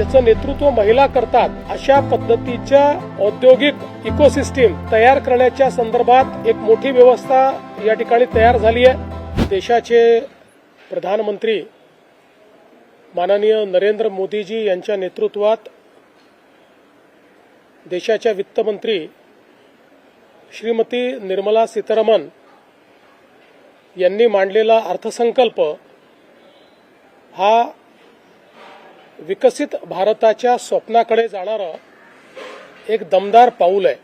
ज्याचं नेतृत्व महिला करतात अशा पद्धतीच्या औद्योगिक इकोसिस्टीम तयार करण्याच्या संदर्भात एक मोठी व्यवस्था या ठिकाणी तयार झाली आहे. देशाचे प्रधानमंत्री माननीय नरेंद्र मोदीजी यांच्या नेतृत्वात देशाच्या वित्तमंत्री श्रीमती निर्मला सीतारामन यांनी मांडलेला अर्थसंकल्प हा विकसित भारताच्या स्वप्नाकडे जाणारं एक दमदार पाऊल आहे.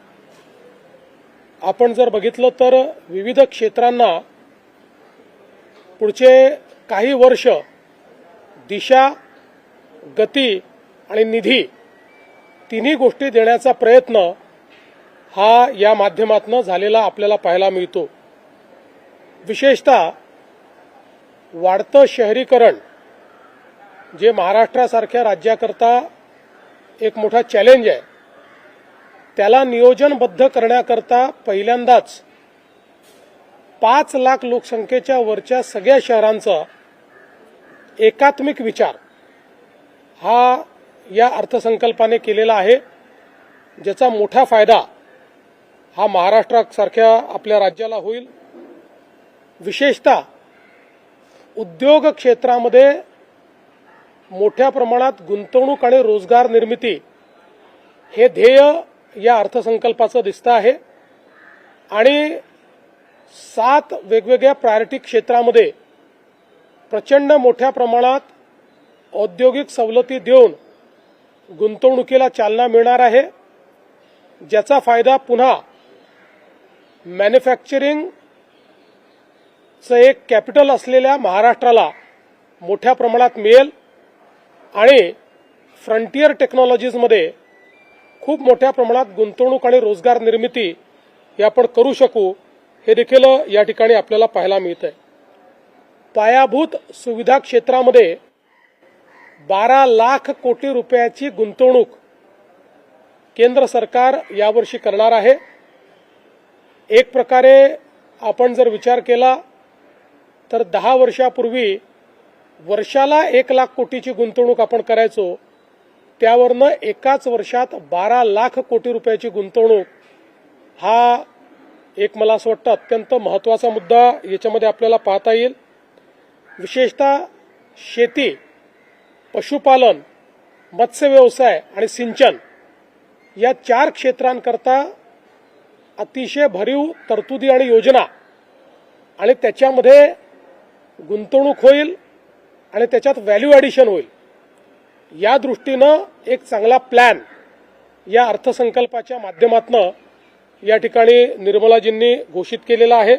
आपण जर बघितलं तर विविध क्षेत्रांना पुढचे काही वर्ष दिशा गती आणि निधी तिन्ही गोष्टी देण्याचा प्रयत्न हा या माध्यमातून झालेला आपल्याला पाहायला मिळतो. विशेषतः वाढतं शहरीकरण जे महाराष्ट्रासारख्या राज्याकरता एक मोठा चॅलेंज आहे. त्याला नियोजनबद्ध करण्याकरता पहिल्यांदाच पाच लाख लोकसंख्येच्या वरच्या सगळ्या शहरांचा एकात्मिक विचार हा या अर्थसंकल्पाने केलेला आहे ज्याचा मोठा फायदा हा महाराष्ट्रासारख्या आपल्या राज्याला होईल. विशेषतः उद्योग क्षेत्रामध्ये मोठ्या प्रमाणात गुंतवणूक आणि रोजगार निर्मिती हे ध्येय या अर्थसंकल्पाचं दिसतं आहे. आणि सात वेगवेगळ्या प्रायोरिटी क्षेत्रामध्ये प्रचंड मोठ्या प्रमाणात औद्योगिक सवलती देऊन गुंतवणुकीला चालना मिळणार आहे. ज्याचा फायदा पुन्हा मॅन्युफॅक्चरिंगचं एक कॅपिटल असलेल्या महाराष्ट्राला मोठ्या प्रमाणात मिळेल. आणि फ्रंटियर टेक्नॉलॉजीजमध्ये खूप मोठ्या प्रमाणात गुंतवणूक आणि रोजगार निर्मिती हे आपण करू शकू हे देखील या ठिकाणी आपल्याला पाहायला मिळत आहे पायाभूत सुविधा क्षेत्रामध्ये बारा लाख कोटी रुपयाची गुंतवणूक केंद्र सरकार यावर्षी करणार आहे. एक प्रकारे आपण जर विचार केला तर दहा वर्षापूर्वी वर्षाला एक लाख कोटीची गुंतवणूक आपण करायचो त्यावरनं एकाच वर्षात बारा लाख कोटी रुपयाची गुंतवणूक हा एक मला असं वाटतं अत्यंत महत्त्वाचा मुद्दा याच्यामध्ये आपल्याला पाहता येईल. विशेषतः शेती पशुपालन मत्स्यव्यवसाय आणि सिंचन या चार क्षेत्रांकरता अतिशय भरीव तरतुदी आणि योजना आणि त्याच्यामध्ये गुंतवणूक होईल. आणि त्याच्यात व्हॅल्यू ॲडिशन होईल. या दृष्टीनं एक चांगला प्लॅन या अर्थसंकल्पाच्या माध्यमातनं या ठिकाणी निर्मलाजींनी घोषित केलेला आहे.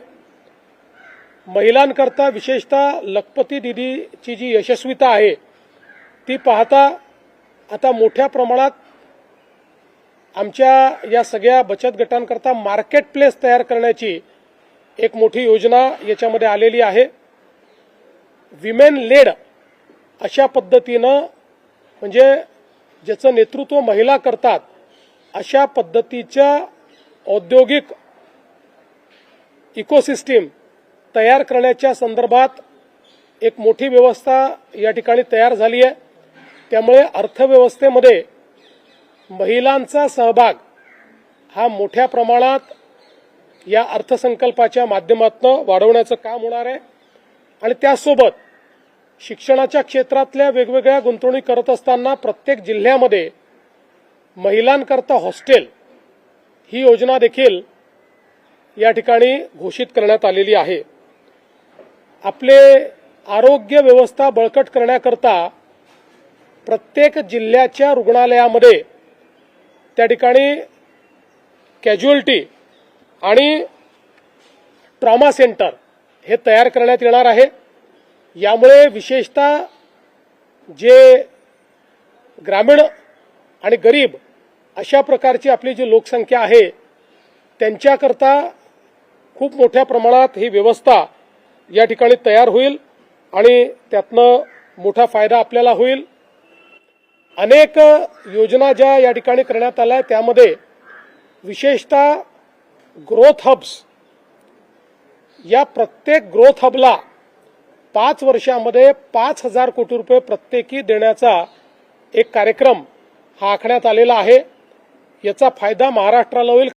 महिलांकरता विशेषतः लखपती दिदीची जी यशस्वीता आहे ती पाहता आता मोठ्या प्रमाणात आमच्या या सगळ्या बचत गटांकरता मार्केट प्लेस तयार करण्याची एक मोठी योजना याच्यामध्ये आलेली आहे. विमेन लेड अशा पद्धतीनं म्हणजे ज्याचं नेतृत्व महिला करतात अशा पद्धतीच्या औद्योगिक इकोसिस्टीम तयार करण्याच्या संदर्भात एक मोठी व्यवस्था या ठिकाणी तयार झाली आहे. त्यामुळे अर्थव्यवस्थेमध्ये महिलांचा सहभाग हा मोठ्या प्रमाणात या अर्थसंकल्पाच्या माध्यमातून वाढवण्याचं काम होणार आहे. आणि त्यासोबत शिक्षणाच्या क्षेत्रातल्या वेगवेगळ्या गुंतवणूक करत असताना प्रत्येक जिल्ह्यामध्ये महिलांकरता हॉस्टेल ही योजना देखील या ठिकाणी घोषित करण्यात आलेली आहे. आपले आरोग्य व्यवस्था बळकट करण्याकरता प्रत्येक जिल्ह्याच्या रुग्णालयामध्ये त्या ठिकाणी कॅज्युअल्टी आणि ट्रॉमा सेंटर हे तयार करण्यात येणार आहे. यामुळे विशेषतः जे ग्रामीण आणि गरीब अशा प्रकारची आपली जी लोकसंख्या आहे त्यांच्याकरता खूप मोठ्या प्रमाणात ही व्यवस्था या ठिकाणी तयार होईल आणि त्यातनं मोठा फायदा आपल्याला होईल. अनेक योजना ज्या या ठिकाणी करण्यात आल्या त्यामध्ये विशेषतः ग्रोथ हब्स या प्रत्येक ग्रोथ हबला पाच वर्षामध्ये पाच हजार कोटी रुपये प्रत्येकी देण्याचा एक कार्यक्रम हा आखण्यात आलेला आहे. याचा फायदा महाराष्ट्राला होईल